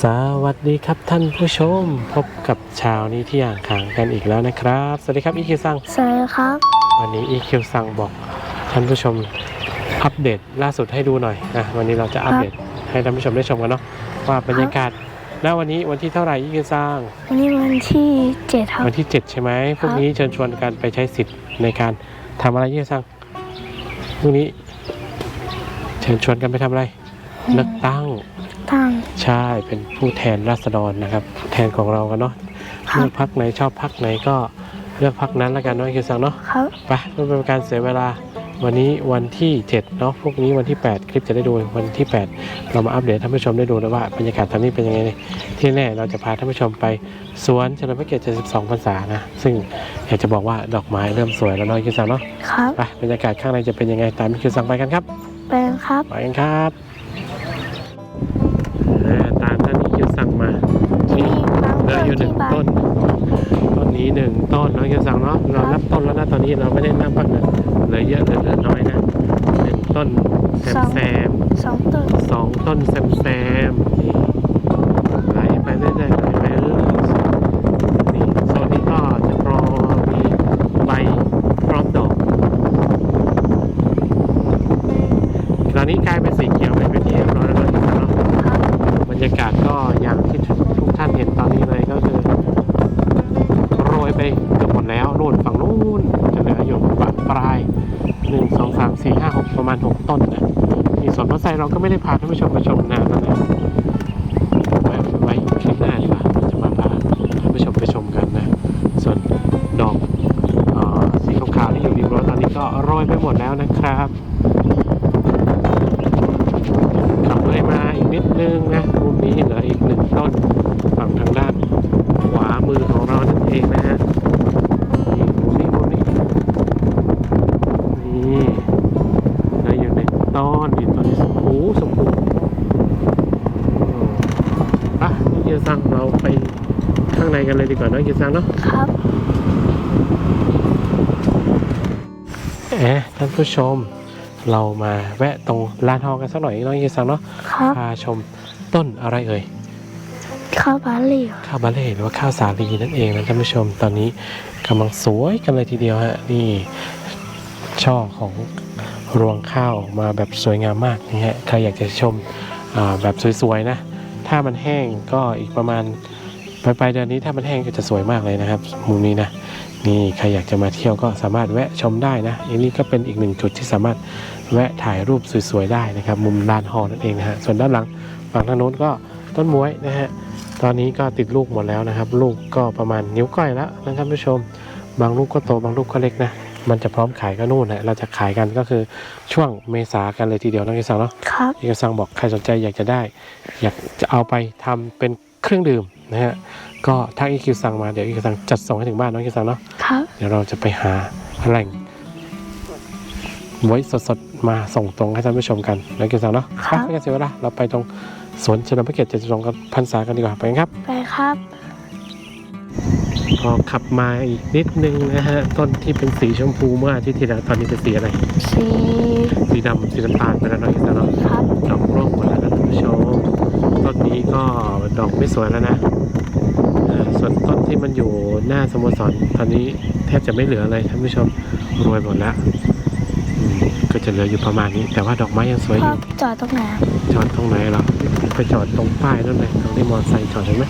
สวัสดีครับท่านผู้ชมพบกับเช้านี้ที่อ่างขางกันอีกแล้วนะครับ สวัสดีครับอีคิวซังสวัสดีครับ วันนี้อีคิวซังบอกท่านผู้ชมอัปเดตล่าสุดให้ดูหน่อยนะวันนี้เราจะอัปเดตให้ท่านผู้ชมได้ชมกันเนาะว่าบรรยากาศณวันนี้วันที่เท่าไหร่อีคิวซังวันนี้วันที่เจ็ดครับวันที่ 7 ใช่ไหมพรุ่งนี้เชิญชวนกันไปใช้สิทธิ์ในการทำอะไรอีคิวซังพรุ่งนี้ เชิญชวนกันไปทำอะไร เลือกตั้งตั้งใช่เป็นผู้แทนราษฎรนะครับผู้แทนของเรากันเนาะครับเลือกพักไหนชอบพักไหนก็เลือกพักนั้นแล้วกันเนาะคิวซังเนาะครับไปเพื่อเป็นการเสียเวลาวันนี้วันที่ 7 เนาะพรุ่งนี้วันที่ 8 คลิปจะได้ดูวันที่ 8 เรามาอัปเดตท่านผู้ชมได้ดูนะว่าบรรยากาศตอนนี้เป็นยังไงเนี่ยที่แน่เราจะพาท่านผู้ชมไปสวนเฉลิมพระเกียรติ 72 พรรษานะ ซึ่งอยากจะบอกว่าดอกไม้เริ่มสวยแล้วเนาะคิวซังเนาะครับไปบรรยากาศข้างในจะเป็นยังไงตามคิวซังไปกันครับเป็นครับ ไปกันครับ หนึ่งต้นน้องคิวสั่งเนาะเรานับต้นแล้วนะตอนนี้เราไม่ได้นับบ้างนะเหลือเยอะเหลือเหลือน้อยนะหนึ่งต้นแซมแซมสองต้นสองต้นแซมแซมนี่ไหลไปเรื่อยๆไหลไปเรื่อยๆนี่โซนนี้ก็จะรอมีใบพร้อมดอกตอนนี้กลายเป็นสีเขียวไปเป็นที่เรียบร้อยแล้วนะครับเนาะครับบรรยากาศก็อย่างที่ ต้นนะมีสวนมะไซเราก็ไม่ได้พาท่านผู้ชมไปชมนานแล้วนะ ดีกว่าเนอะเกียร์ซังเนาะครับเอ๊ะท่านผู้ชม เรามาแวะตรงลานทองกันสักหน่อยเน้องเกียร์ซังเนาะครับพาชมต้นอะไรเอ่ยข้าวบาลีข้าวบาเล่หรือว่าข้าวสาลีนั่นเองนะท่านผู้ชมตอนนี้กำลังสวยกันเลยทีเดียวฮะนี่ช่อของรวงข้าวออกมาแบบสวยงามมากนะฮะใครอยากจะชมอ่าแบบสวยๆนะ ถ้ามันแห้งก็อีกประมาณ ปลายปลายๆเดือนนี้ถ้ามันแห้งก็จะสวยมากเลยนะครับ มุมนี้นะนี่ใครอยากจะมาเที่ยวก็สามารถแวะชมได้นะอันนี้ก็เป็นอีกหนึ่งจุดที่สามารถแวะถ่ายรูปสวยๆได้นะครับ มุมลานฮอนั่นเองนะฮะส่วนด้านหลังฝั่งทางโน้นก็ต้นม้วยนะฮะตอนนี้ก็ติดลูกหมดแล้วนะครับ ลูกก็ประมาณนิ้วก้อยแล้วนะท่านผู้ชม บางลูกก็โตบางลูกก็เล็กนะมันจะพร้อมขายก็นู่นแหละเราจะขายกันก็คือช่วงเมษากันเลยทีเดียวนะเอกสังเนาะครับเอกสังบอกใครสนใจอยากจะได้ อยากจะเอาไปทำเป็นเครื่องดื่ม นะฮะก็ทักอีคิวสั่งมาเดี๋ยวอีคิวสั่งจัดส่งให้ถึงบ้านน้องอีคิวสั่งเนาะครับเดี๋ยวเราจะไปหาแหล่งไว้สดๆมาส่งตรงให้ท่านผู้ชมกันน้องอีคิวสั่งเนาะไปไม่กันเสียเวลาเราไปตรงสวนเฉลิมพระเกียรติ72กันพรรษากันดีกว่าไปกันครับ ไปครับพอขับมาอีกนิดนึงนะฮะ ต้นที่เป็นสีชมพูเมื่ออาทิตย์ที่แล้วตอนนี้เป็นสีอะไร สีสีดำสีน้ำตาลไปแล้วเนาะอีกแล้วเนาะครับดอกร่วงหมดแล้วนะท่านผู้ชม ต้นนี้ก็ดอกไม่สวยแล้วนะอ่าส่วนต้นที่มันอยู่หน้าสโมสรตอนนี้แทบจะไม่เหลือเลยท่านผู้ชมรวยหมดแล้วอืมก็จะเหลืออยู่ประมาณนี้ แต่ว่าดอกไม้ยังสวยอพ่อยู่จอดตรงไหนจอดตรงไหนเหรอไปจอดตรงป้ายนั่นเลยตรงที่มอเตอร์ไซค์จอดเห็นไหม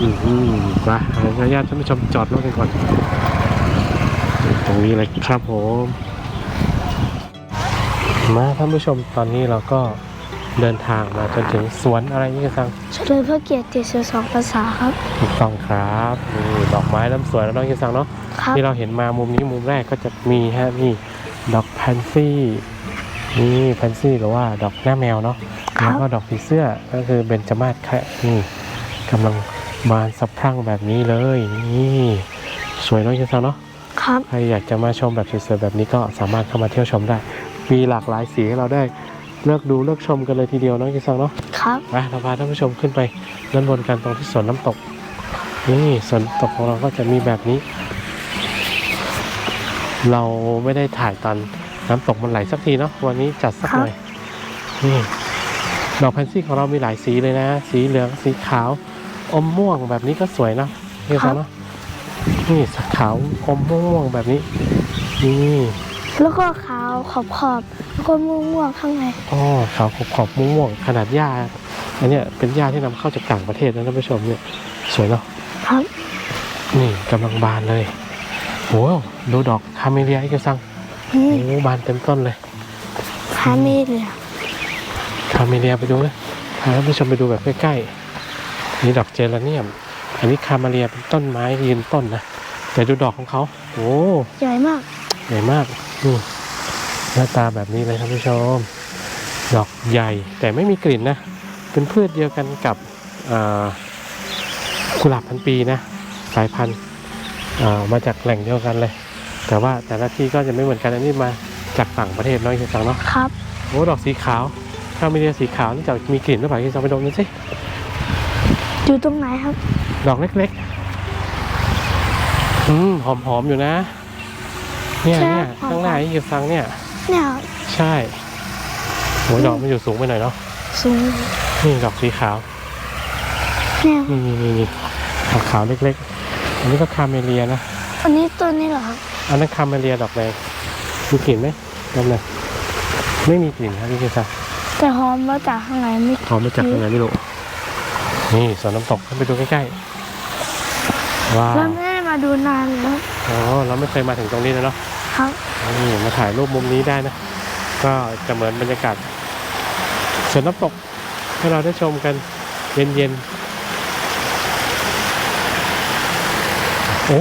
อืมอืมไปขออนุญาตท่านผู้ชมจอดรถกันก่อน ตรงนี้เลยครับผมมาท่านผู้ชมตอนนี้เราก็ เดินทางมาจนถึงสวนอะไรนี่กันสังเฉลิมพระเกียรติ72ภาษาครับถูกต้องครับนี่ดอกไม้เริ่มสวยแล้วน้องกินสังเนาะครับที่เราเห็นมามุมนี้มุมแรกก็จะมีฮะนี่ดอกแพนซี่นี่แพนซี่หรือว่าดอกหน้าแมวเนาะครัแล้วบก็ดอกผีเสื้อก็คือเบญจมาศแค่นี่กำลังบานสะพรั่งแบบนี้เลยนี่สวยเน้องกินสังเนาะครับใครอยากจะมาชมแบบสวยๆแบบนี้ก็สามารถเข้ามาเที่ยวชมได้ มีหลากหลายสีให้เราได้ เลือกดูเลือกชมกันเลยทีเดียวเน้องกิซังเนาะครับไปเราพาท่านผู้ชมขึ้นไปด้านบนกันตรงที่สวนน้ำตก นี่สวนน้ำตกของเราก็จะมีแบบนี้ เราไม่ได้ถ่ายตอนน้ำตกมันไหลสักทีเนาะวันนี้จัดสักหน่อยนี่ดอกแพนซี่ของเรามีหลายสีเลยนะ สีเหลืองสีขาว อมม่วงแบบนี้ก็สวยนะนี่ครับเนาะนี่สีขาวอมม่วงแบบนี้นี่ แล้วก็ขาวขอบขอบๆแล้วก็ม่วงๆข้างในอ๋อขาวขอบขอบม่วงๆขนาดหญ้าอันเนี้ยเป็นหญ้าที่นำเข้าจากต่างประเทศนะท่านผู้ชมเนี่ยสวยเนาะครับ นี่กำลังบานเลยโหดูดอกคาเมเลียอีกซังนี่โอ้บานเต็มต้นเลยคาเมเลียคาเมเลียไปดูเลยพาท่านผู้ชมไปดูแบบใกล้ๆนี่ดอกเจราเนียม อันนี้คาเมเลียเป็นต้นไม้ยืนต้นนะแต่ดูดอกของเขาโอ้ใหญ่มากใหญ่มาก นี่หน้าตาแบบนี้เลยท่านผู้ชม ดอกใหญ่แต่ไม่มีกลิ่นนะ เป็นพืชเดียวกันกับอ่ากุหลาบพันปีนะ สายพันธุ์อ่ามาจากแหล่งเดียวกันเลย แต่ว่าแต่ละที่ก็จะไม่เหมือนกันอันนี้มาจากต่างประเทศเน้อยที่สังเนาะครับโอ้ดอกสีขาวคาเมเลียสีขาวนี่จะมีกลิ่นหรือเปล่าที่สังไปดมดูสิอยู่ตรงไหนครับ ดอกเล็กๆอืมหอมๆอยู่นะ เนี่ยใช่เนี่ยหอมๆข้างหน้าที่สังเนี่ยเนี่ยใช่โหดอกมันอยู่สูงไปหน่อยเนาะสูงนี่ดอกสีขาวเนี่ยนี่นี่นี่นี่ดอกขาวเล็กๆ อันนี้ก็คาเมเลียนะอันนี้ตัวนี้เหรอครับอันนั้นคาเมเลียดอกแดงมีกลิ่นไหมนั่นน่ะไม่มีกลิ่นครับพี่เจษาแต่หอมมาจากข้างในไม่หอมมาจากยังไงไม่รู้นี่สวนน้ำตกไปดูใกล้ๆว้าวเราไม่ได้มาดูนานแล้วอ๋อเราไม่เคยมาถึงตรงนี้เลยเนาะครับนี่มาถ่ายรูปมุมนี้ได้นะ ก็จะเหมือนบรรยากาศสวนน้ำตกให้เราได้ชมกันเย็นๆโอ้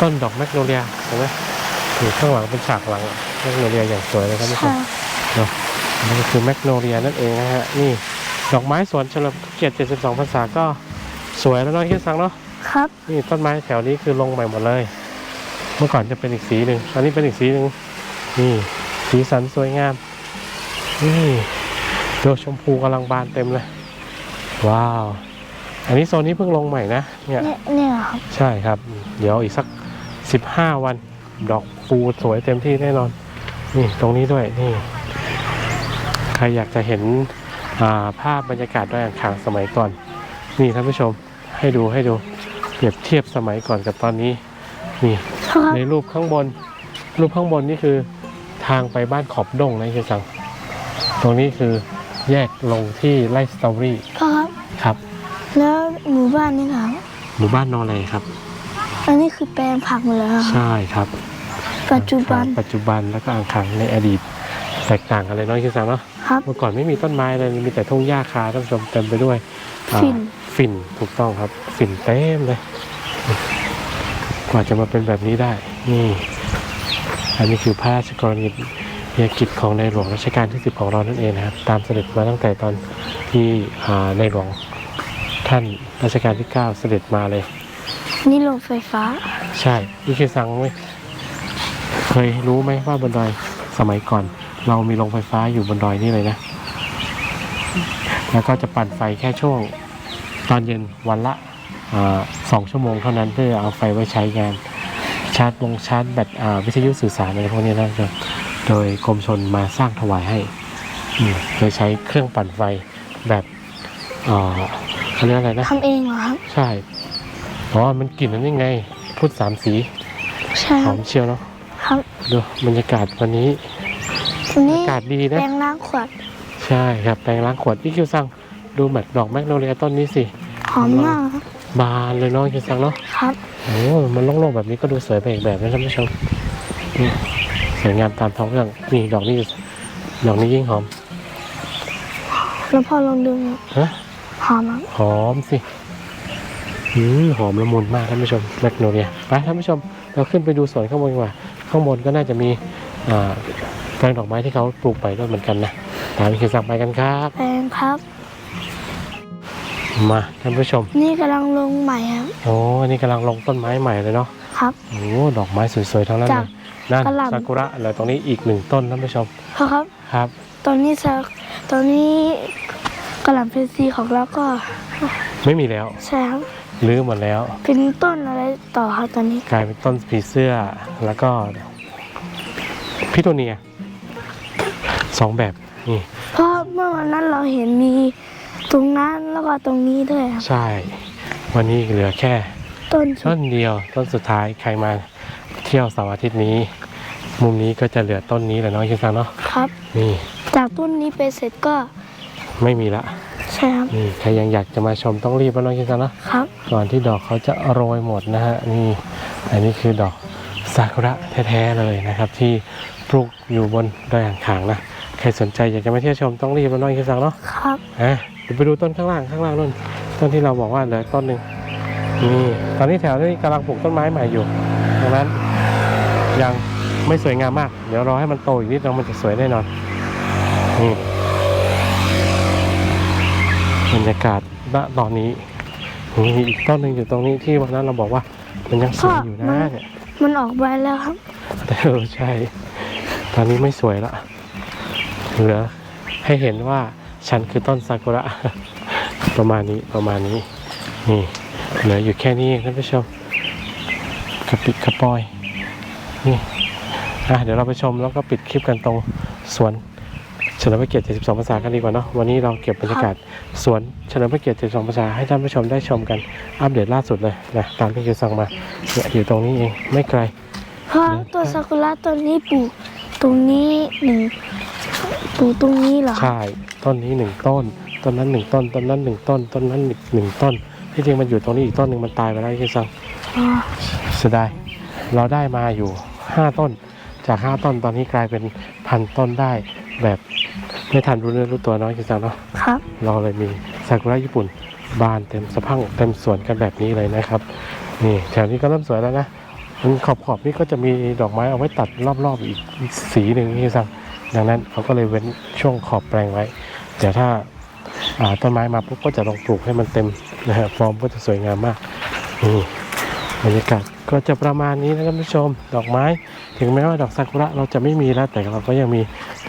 ต้นดอกแมกโนเลียเห็นไหมอยู่ข้างหลังเป็นฉากหลังแมกโนเลียอย่างสวยเลยครับทุกคใช่นนี่ก็คือแมกโนเลียนั่นเองนะฮะนี่ดอกไม้สวนเฉลิมพระเกียรติ 72พรรษาก็สวยแล้วเนาะที่สังเนาะ ครับ นี่ต้นไม้แถวนี้คือลงใหม่หมดเลย เมื่อก่อนจะเป็นอีกสีหนึ่งตอนนี้เป็นอีกสีหนึ่งนี่สีสันสวยงาม นี่ดอกชมพูกำลังบานเต็มเลย ว้าว อันนี้โซนนี้เพิ่งลงใหม่นะเนี่ยเนี่ยเนี่ยครับ ใช่ครับ เดี๋ยวอีกสักสิบห้าวัน ดอกปูสวยเต็มที่แน่นอน นี่ตรงนี้ด้วยนี่ ใครอยากจะเห็นอ่าภาพบรรยากาศดอยอ่างขางสมัยก่อน นี่ท่านผู้ชม ให้ดูให้ดูเปรียบเทียบสมัยก่อนกับตอนนี้นี่ครับในรูปข้างบน รูปข้างบนนี่คือทางไปบ้านขอบดงนะคือสังตรงนี้คือแยกลงที่ไร่สตรอเบอรี่ครับครับ แล้วหมู่บ้านนี่ครับหมู่บ้านนอแลครับ อันนี้คือแปลงผักหมดเลยครับใช่ครับ ปัจจุบันปัจจุบันแล้วก็อ่างขางในอดีต แตกต่างกันเลยเน้อยคือสังเนาะครับเมื่อก่อนไม่มีต้นไม้เลยมีแต่ทุ่งหญ้าคาท่านผู้ชมเต็มไปด้วยอ่าฝิ่น ฝิ่นถูกต้องครับฝิ่นเต็มเลย กว่าจะมาเป็นแบบนี้ได้ นี่ อันนี้คือพระราชกรณียกิจของในหลวงรัชกาลที่สิบของเรานั่นเองนะครับ ตามเสด็จมาตั้งแต่ตอนที่อ่าในหลวงท่านรัชกาลที่เก้าเสด็จมาเลย นี่โรงไฟฟ้า ใช่นี่คือสังไหมเคยรู้ไหมว่าบนดอยสมัยก่อน เรามีโรงไฟฟ้าอยู่บนดอยนี่เลยนะ แล้วก็จะปั่นไฟแค่ช่วง ตอนเย็นวันละอาสองชั่วโมงเท่านั้นเพื่อเอาไฟไว้ใช้งานชาร์จลงชาร์จแบตอ่าวิทยุสื่อสารอะไรพวกนี้นะครับโดยกรมชนมาสร้างถวายให้อืมโดยใช้เครื่องปั่นไฟแบบอ่าเขาเรียกอะไรนะทำเองเหรอครับ ใช่อ๋อมันกลิ่นนั้นยังไงพุทธสามสีใช่หคอรับมเชียวเนาะครับดูบรรยากาศวันนี้อันนี้อากาศดีแปนะลงล้างขวด ใช่ครับแปลงล้างขวดพี่คิวซัง ดูแบบดอกแมกโนเลียต้นนี้สิหอมมากครับบานเลยเนาะคิวซังเนาะครับโอ้มันโล่งๆแบบนี้ก็ดูสวยไปอีกแบบนะท่านผู้ชมนี่สวยงามตามท้องเรื่องนี่ดอกนี้ดอกนี้ยิ่งหอม แล้วพอลองดูฮะหอมครับหอมสิอืมหอมละมุนมากท่านผู้ชมแมกโนเลียไปท่านผู้ชม เราขึ้นไปดูสวนข้างบนดีกว่า ข้างบนก็น่าจะมีอ่าแปลงดอกไม้ที่เขาปลูกไปด้วยเหมือนกันนะตามคือสั่งไปกันครับแปลงครับ มาท่านผู้ชม นี่กำลังลงใหม่ครับ โอ้อันนี้กำลังลงต้นไม้ใหม่เลยเนาะ ครับ โอ้ดอกไม้สวยๆทั้งนั้นจาเลกยนั่นกะหล่ำ ซากุระเลยตรงนี้อีกหนึ่งต้นท่านผู้ชมเพราะครับ ครับ ตอนนี้สักตอนนี้กระหล่ำเพนซีของเราก็ไม่มีแล้ว ใช่ครับรื้อหมดแล้ว เป็นต้นอะไรต่อครับตอนนี้กลายเป็นต้นผีเสื้อ แล้วก็พิโทเนียสองแบบ นี่ เพราะเมื่อวันนั้นเราเห็นมี ตรงนั้นแล้วก็ตรงนี้ด้วยครับใช่ วันนี้เหลือแค่ ต้นต้นเดียวต้นสุดท้ายใครมาเที่ยวเสาร์อาทิตย์นี้ มุมนี้ก็จะเหลือต้นนี้แหละเนาะคิดซังเนาะครับ นี่ จากต้นนี้ไปเสร็จก็ไม่มีละใช่ครับนี่ใครยังอยากจะมาชมต้องรีบแล้วเนาะคิดซังเนาะครับ ก่อนที่ดอกเขาจะโรยหมดนะฮะนี่อันนี้คือดอกซากุระแท้ๆเลยนะครับ ที่ปลูกอยู่บนดอยอ่างขางนะใครสนใจอยากจะมาเที่ยวชมต้องรีบแล้วเนาะคิดซังเนาะครับอะเดี๋ยวไปดูต้นข้างล่างข้างล่างนู่นต้นที่เราบอกว่าเหลือต้นหนึ่งนี่ตอนนี้แถวนี้กำลังปลูกต้นไม้ใหม่อยู่ดังนั้นยังไม่สวยงามมาก เดี๋ยวรอให้มันโตอีกนิดนึงมันจะสวยแน่นอนนี่บรรยากาศณตอนนี้มีอีกต้นหนึ่งอยู่ตรงนี้ที่วันนั้นเราบอกว่า มันยังสวยอยู่นะเนี่ยมันออกใบแล้วครับแต่เออใช่ ตอนนี้ไม่สวยละเหลือให้เห็นว่า ฉันคือต้นซากุระ ประมาณนี้ประมาณนี้ นี่เหลืออยู่แค่นี้เองท่านผู้ชมกระปิดกระปอย นี่อะเดี๋ยวเราไปชมแล้วก็ปิดคลิปกันตรงสวนเฉลิมพระเกียรติ 72 ภาษากันดีกว่าเนาะ วันนี้เราเก็บบรรยากาศสวนเฉลิมพระเกียรติ 72 ภาษาให้ท่านผู้ชมได้ชมกันอัปเดตล่าสุดเลยนะตามที่คิวสั่งมาเนี่ยอยู่ตรงนี้เองไม่ไกลเพราะตัวซากุระต้นนี้ปลูกตรงนี้หนึ่งปลูกตรงนี้เหรอครับใช่ ต้นนี้หนึ่งต้น ต้นนั้นหนึ่งต้น ต้นนั้นหนึ่งต้น ต้นนั้นอีกหนึ่งต้น ที่จริงมันอยู่ตรงนี้อีกต้นหนึ่งมันตายไปแล้วที่ซังอ๋อเสียดายเราได้มาอยู่ห้าต้น จากห้าต้นตอนนี้กลายเป็นพันต้นได้ แบบไม่ทันรู้เนื้อรู้ตัวเน้อยที่ซังเนาะครับ เราเลยมีซากุระญี่ปุ่นบานเต็มสะพรังเต็มสวนกันแบบนี้เลยนะครับ นี่แถวนี้ก็เริ่มสวยแล้วนะขอบขอบๆนี่ก็จะมีดอกไม้เอาไว้ตัดรอบๆอีกสีหนึ่งที่ซังดังนั้นเขาก็เลยเว้นช่วงขอบแปลงไว้ เดี๋ยวถ้าอ่าต้นไม้มาปุ๊บก็จะลองปลูกให้มันเต็มนะฮะฟอร์มก็จะสวยงามมากนี่บรรยากาศก็จะประมาณนี้นะท่านผู้ชม ดอกไม้ ถึงแม้ว่าดอกซากุระเราจะไม่มีแล้ว แต่เราก็ยังมี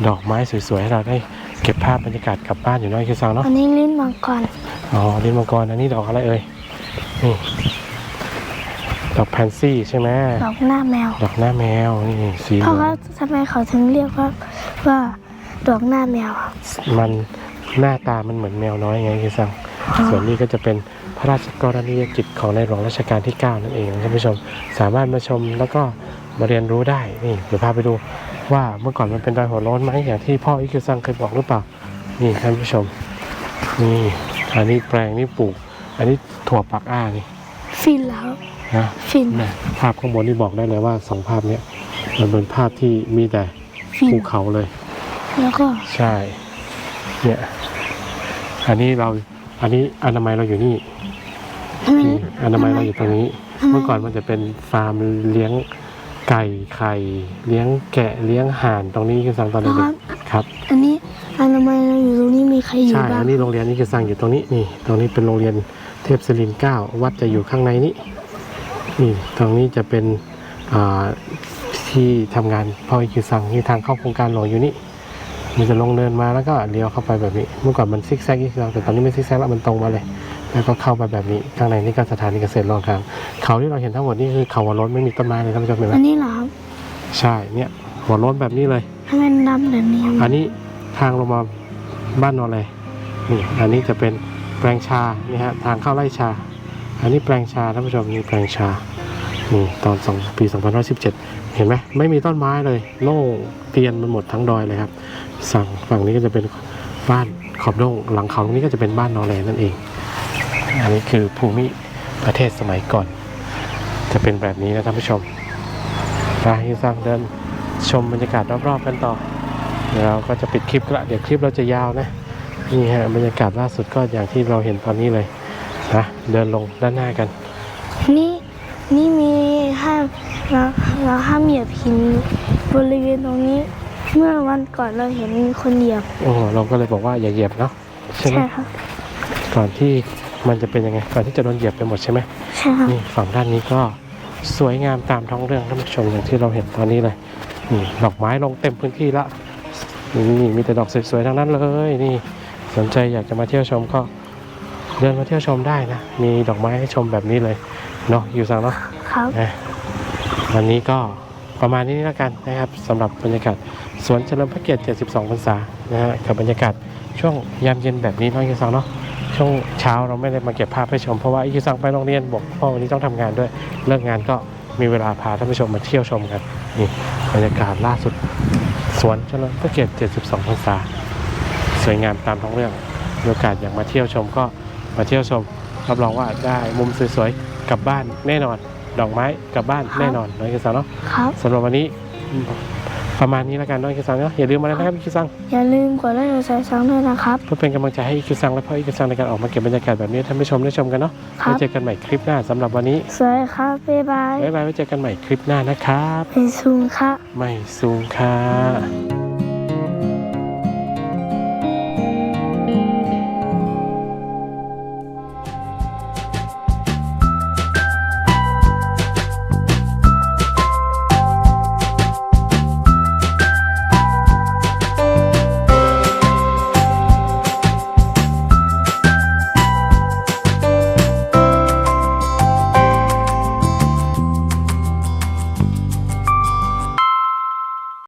ดอกไม้สวยๆให้เราได้เก็บภาพบรรยากาศกลับบ้านอยู่เน้อยคือซังเนาะอันนี้ลิ้นมังกรอ๋อลิ้นมังกรอันนี้ดอกอะไรเอ่ยนี่ดอกแพนซี่ใช่ไหมดอกหน้าแมว ดอกหน้าแมวนี่สีเหเพลืราะองว่าทำไมเขาถึงเรียกว่าว่า ดอกหน้าแมวครับ มันหน้าตามันเหมือนแมวน้อยไงคือซังส่วนนี้ก็จะเป็นพระราชกรณียกิจของในหลวงรัชกาลที่ 9 นั่นเองนะท่านผู้ชมสามารถมาชมแล้วก็มาเรียนรู้ได้นี่เดี๋ยวพาไปดูว่าเมื่อก่อนมันเป็นดอยหัวโล้นไหมอย่างที่พ่ออิคิวซังเคยบอกหรือเปล่านี่ท่านผู้ชม นี่อันนี้แปลงนี่ปลูก อันนี้ถั่วปักอ้านี่ฟินแล้วนะฟินแม่ภาพข้างบนนี่บอกได้เลยว่าสองภาพเนี้ยมันเป็นภาพที่มีแต่ฟินภูเขาเลย แล้วก็ใช่ เนี่ย อันนี้เรา อันนี้อนามัยเราอยู่นี่ทำไมนี่อนามัยเราอยู่ตรงนี้ทำไมเมื่อก่อนมันจะเป็นฟาร์มเลี้ยงไก่ไข่เลี้ยงแกะเลี้ยงห่านตรงนี้คือสั่งตอนเด็กๆครับ อันนี้อันทำไมเราอยู่ตรงนี้มีใครอยู่ใช่บ้างอันนี้โรงเรียนนี้คือสั่งอยู่ตรงนี้นี่ ตรงนี้เป็นโรงเรียนเทพศิรินทร์เก้าวัดจะอยู่ข้างในนี้นี่ตรงนี้จะเป็นอ่าที่ทำงานพ่อคือสั่งที่ทางเข้าโครงการหลวงอยู่นี่ มันจะลงเนินมาแล้วก็เลี้ยวเข้าไปแบบนี้ เมื่อก่อนมันซิกแซกยี่สิบแต่ตอนนี้ไม่ซิกแซกแล้วมันตรงมาเลย แล้วก็เข้าไปแบบนี้ข้างในนี่ก็สถานีเกษตรรองทาง เขาที่เราเห็นทั้งหมดนี่คือเขาหัวโล้นไม่มีต้นไม้เลยท่านผู้ชมเห็นไหมอันนี้เหรอครับใช่เนี่ยหัวโล้นแบบนี้เลยทำไมดำแบบนี้อันนี้ทางลงมาบ้านนอนเลยนี่อันนี้จะเป็นแปลงชานี่ฮะทางเข้าไร่ชา อันนี้แปลงชาท่านผู้ชมนี่แปลงชานี่ตอนสองปี 2517เห็นไหมไม่มีต้นไม้เลยโล่งเตียนมันหมดทั้งดอยเลยครับสั่งฝั่งนี้ก็จะเป็นบ้านขอบดงหลังเขาตรงนี้ก็จะเป็นบ้านนอแลนั่นเอง อันนี้คือภูมิประเทศสมัยก่อน จะเป็นแบบนี้นะท่านผู้ชมไปที่สร้างเดินชมบรรยากาศรอบๆกันต่อเดี๋ยวเราก็จะปิดคลิปละเดี๋ยวคลิปเราจะยาวนะนี่ฮะบรรยากาศล่าสุดก็อย่างที่เราเห็นตอนนี้เลยนะเดินลงด้านหน้ากัน นี่ นี่มีห้ามเราเราห้ามเหยียบหินบริเวณตรงนี้ เมื่อวันก่อนเราเห็นมีคนเหยียบโอ้โหเราก็เลยบอกว่าอย่าเหยียบเนาะใช่ไหมใช่ครับก่อนที่มันจะเป็นยังไงก่อนที่จะโดนเหยียบไปหมดใช่ไหมใช่ครับนี่ฝั่งด้านนี้ก็สวยงามตามท้องเรื่องท่านผู้ชมอย่างที่เราเห็นตอนนี้เลยนี่ดอกไม้ลงเต็มพื้นที่ละนี่มีแต่ดอกสวยๆทั้งนั้นเลยนี่สนใจอยากจะมาเที่ยวชมก็เดินมาเที่ยวชมได้นะ มีดอกไม้ให้ชมแบบนี้เลย เนาะอยู่สังเนาะครับ นะวันนี้ก็ประมาณนี้แล้วกันนะครับสำหรับบรรยากาศสวนเฉลิมพระเกียรติ 72 พรรษานะฮะกับบรรยากาศช่วงยามเย็นแบบนี้เน้องคิวซังเนาะช่วงเช้าเราไม่ได้มาเก็บภาพให้ชมเพราะว่าอีคิวซังไปโรงเรียนบอกพ่อวันนี้ต้องทำงานด้วยเลิกงานก็มีเวลาพาท่านผู้ชมมาเที่ยวชมกันนี่บรรยากาศล่าสุด สวนเฉลิมพระเกียรติ 72 พรรษา สวยงามตามท้องเรื่องมีโอกาสอยากมาเที่ยวชมก็มาเที่ยวชมรับรองว่าได้มุมสวยๆ กลับบ้านแน่นอน ดอกไม้กลับบ้านแน่นอนน้องคิวซังเนาะครับ สำหรับวันนี้อืมประมาณนี้แล้วกันน้องคิวซังเนาะอย่าลืมอะไรนะครับคิวซังอย่าลืมกดไลค์กดแชร์ช่องด้วยนะครับ เพื่อเป็นกำลังใจให้คิวซังและพ่อคิวซังในการออกมาเก็บบรรยากาศแบบนี้ให้ท่านผู้ชมได้ชมกันเนาะครัไว้บเจอกันใหม่คลิปหน้าสำหรับวันนี้สวัสดีครับบ๊ายบายบ๊ายบายไว้เจอกันใหม่คลิปหน้านะครับ เป็นซุงค่ะ ไม่สูงค่ะ